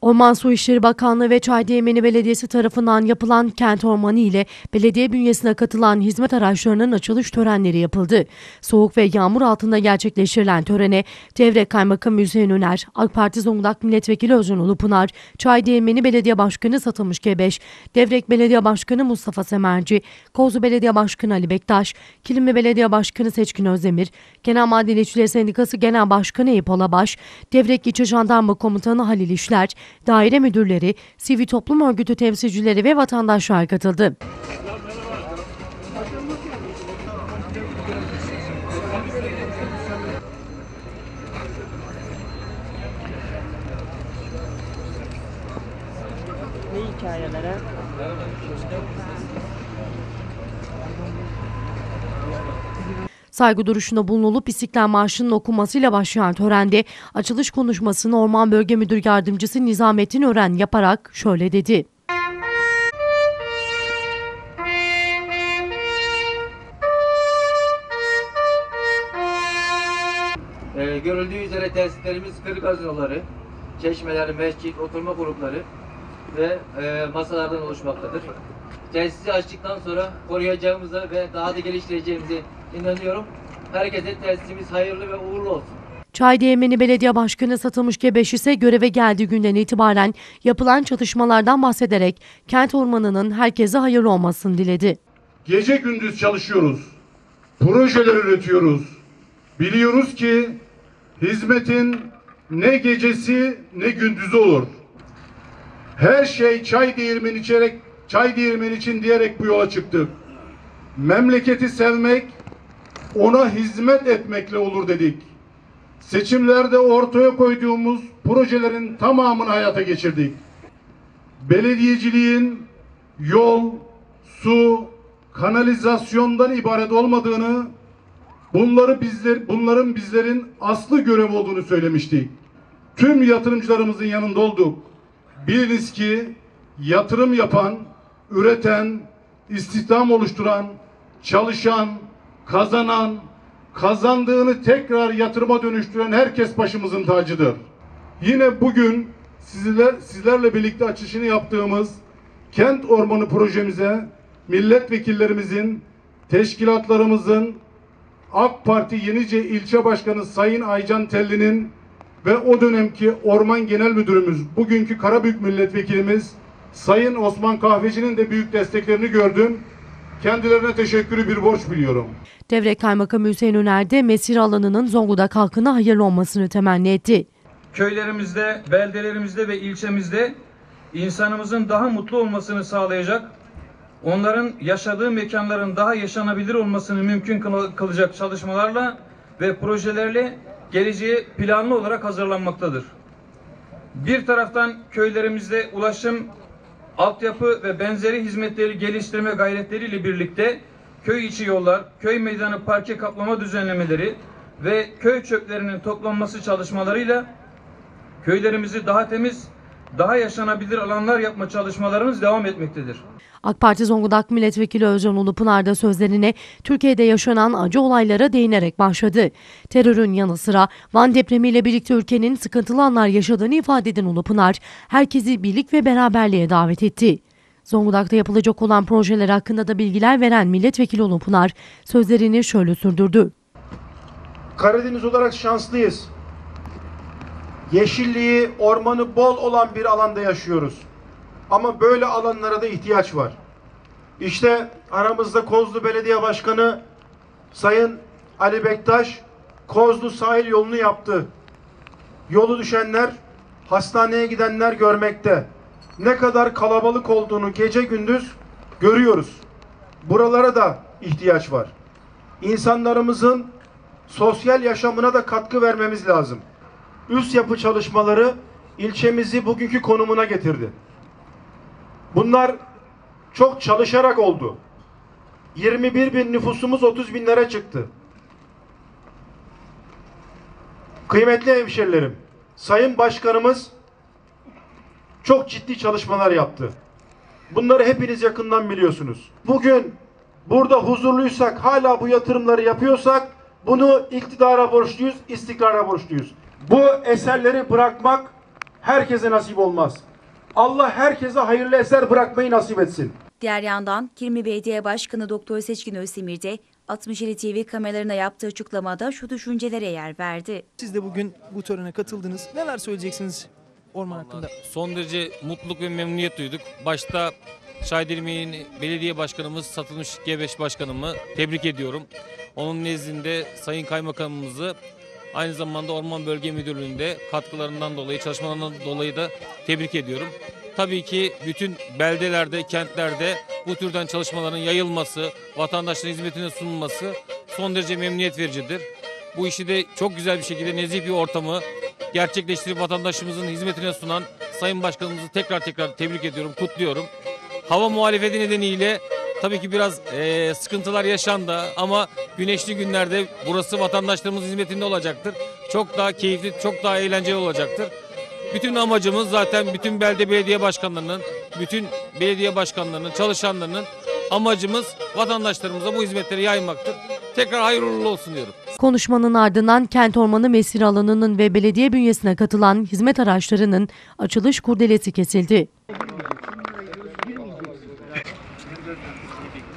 Orman Su İşleri Bakanlığı ve Çaydıemeni Belediyesi tarafından yapılan kent ormanı ile belediye bünyesine katılan hizmet araçlarının açılış törenleri yapıldı. Soğuk ve yağmur altında gerçekleştirilen törene Devre Kaymakamı Hüseyin Öner, AK Parti Zonguldak Milletvekili Özcan Ulupınar, Çaydıemeni Belediye Başkanı Satılmış Gebeş, Devrek Belediye Başkanı Mustafa Semerci, Kozlu Belediye Başkanı Ali Bektaş, Kilimli Belediye Başkanı Seçkin Özdemir, Genel Maden İşçileri Sendikası Genel Başkanı Eyüp Alabaş, Devrek İlçe Jandarma Komutanı Halil İşler, daire müdürleri, sivil toplum örgütü temsilcileri ve vatandaşlar katıldı. Ne hikayelere? Saygı duruşunda bulunulup İstiklal Marşı'nın okunmasıyla başlayan törende açılış konuşmasını Orman Bölge Müdür Yardımcısı Nizamettin Ören yaparak şöyle dedi. Ee, görüldüğü üzere tesislerimiz kırık yolları, çeşmeler, mescit, oturma grupları ve e, masalardan oluşmaktadır. Tesisi açtıktan sonra koruyacağımıza ve daha da geliştireceğimize inanıyorum. Herkese tesisimiz hayırlı ve uğurlu olsun. Çaydıemeni Belediye Başkanı Satılmış Gebeş ise göreve geldiği günden itibaren yapılan çatışmalardan bahsederek kent ormanının herkese hayırlı olmasını diledi. Gece gündüz çalışıyoruz. Projeler üretiyoruz. Biliyoruz ki hizmetin ne gecesi ne gündüzü olur. Her şey çay değirmeni içerek, çay değirmeni için diyerek bu yola çıktık. Memleketi sevmek, ona hizmet etmekle olur dedik. Seçimlerde ortaya koyduğumuz projelerin tamamını hayata geçirdik. Belediyeciliğin yol, su, kanalizasyondan ibaret olmadığını, bunları bizler, bunların bizlerin aslı görev olduğunu söylemiştik. Tüm yatırımcılarımızın yanında olduk. Biliniz ki yatırım yapan, üreten, istihdam oluşturan, çalışan, kazanan, kazandığını tekrar yatırıma dönüştüren herkes başımızın tacıdır. Yine bugün sizler, sizlerle birlikte açışını yaptığımız kent ormanı projemize milletvekillerimizin, teşkilatlarımızın, AK Parti Yenice İlçe Başkanı Sayın Aycan Telli'nin ve o dönemki Orman Genel Müdürümüz, bugünkü Karabük Milletvekilimiz Sayın Osman Kahveci'nin de büyük desteklerini gördüm. Kendilerine teşekkürü bir borç biliyorum. Devre Kaymakamı Hüseyin Öner de mesir alanının Zonguldak halkına hayırlı olmasını temenni etti. köylerimizde, beldelerimizde ve ilçemizde insanımızın daha mutlu olmasını sağlayacak, onların yaşadığı mekanların daha yaşanabilir olmasını mümkün kıl- kılacak çalışmalarla ve projelerle geleceğe planlı olarak hazırlanmaktadır. Bir taraftan köylerimizde ulaşım, altyapı ve benzeri hizmetleri geliştirme gayretleriyle birlikte köy içi yollar, köy meydanı parke kaplama düzenlemeleri ve köy çöplerinin toplanması çalışmalarıyla köylerimizi daha temiz, daha yaşanabilir alanlar yapma çalışmalarımız devam etmektedir. AK Parti Zonguldak Milletvekili Özcan Ulupınar da sözlerine Türkiye'de yaşanan acı olaylara değinerek başladı. Terörün yanı sıra Van depremiyle birlikte ülkenin sıkıntılı anlar yaşadığını ifade eden Ulupınar, herkesi birlik ve beraberliğe davet etti. Zonguldak'ta yapılacak olan projeler hakkında da bilgiler veren Milletvekili Ulupınar sözlerini şöyle sürdürdü. Karadeniz olarak şanslıyız. Yeşilliği, ormanı bol olan bir alanda yaşıyoruz. Ama böyle alanlara da ihtiyaç var. İşte aramızda Kozlu Belediye Başkanı Sayın Ali Bektaş Kozlu sahil yolunu yaptı. Yolu düşenler, hastaneye gidenler görmekte. Ne kadar kalabalık olduğunu gece gündüz görüyoruz. Buralara da ihtiyaç var. İnsanlarımızın sosyal yaşamına da katkı vermemiz lazım. Üst yapı çalışmaları ilçemizi bugünkü konumuna getirdi. Bunlar çok çalışarak oldu. 21 bin nüfusumuz 30 binlere çıktı. Kıymetli hemşerilerim, Sayın Başkanımız çok ciddi çalışmalar yaptı. Bunları hepiniz yakından biliyorsunuz. Bugün burada huzurluysak, hala bu yatırımları yapıyorsak bunu iktidara borçluyuz, istikrara borçluyuz. Bu eserleri bırakmak herkese nasip olmaz. Allah herkese hayırlı eser bırakmayı nasip etsin. Diğer yandan Kirmi Belediye Başkanı Doktor Seçkin Özdemir de 67 TV kameralarına yaptığı açıklamada şu düşüncelere yer verdi. Siz de bugün bu törene katıldınız. Neler söyleyeceksiniz orman hakkında? Son derece mutluluk ve memnuniyet duyduk. Başta Şahidirmi'nin belediye başkanımız, satılmış G5 başkanımı tebrik ediyorum. Onun nezdinde Sayın Kaymakamımızı aynı zamanda Orman Bölge Müdürlüğü'nde katkılarından dolayı, çalışmalarından dolayı da tebrik ediyorum. Tabii ki bütün beldelerde, kentlerde bu türden çalışmaların yayılması, vatandaşların hizmetine sunulması son derece memnuniyet vericidir. Bu işi de çok güzel bir şekilde nezih bir ortamı gerçekleştirip vatandaşımızın hizmetine sunan Sayın Başkanımızı tekrar tekrar tebrik ediyorum, kutluyorum. Hava muhalefeti nedeniyle tabii ki biraz eee, sıkıntılar yaşandı ama güneşli günlerde burası vatandaşlarımızın hizmetinde olacaktır. Çok daha keyifli, çok daha eğlenceli olacaktır. Bütün amacımız zaten bütün belde belediye başkanlarının, bütün belediye başkanlarının, çalışanlarının amacımız vatandaşlarımıza bu hizmetleri yaymaktır. Tekrar hayırlı olsun diyorum. Konuşmanın ardından kent ormanı mesire alanının ve belediye bünyesine katılan hizmet araçlarının açılış kurdelesi kesildi.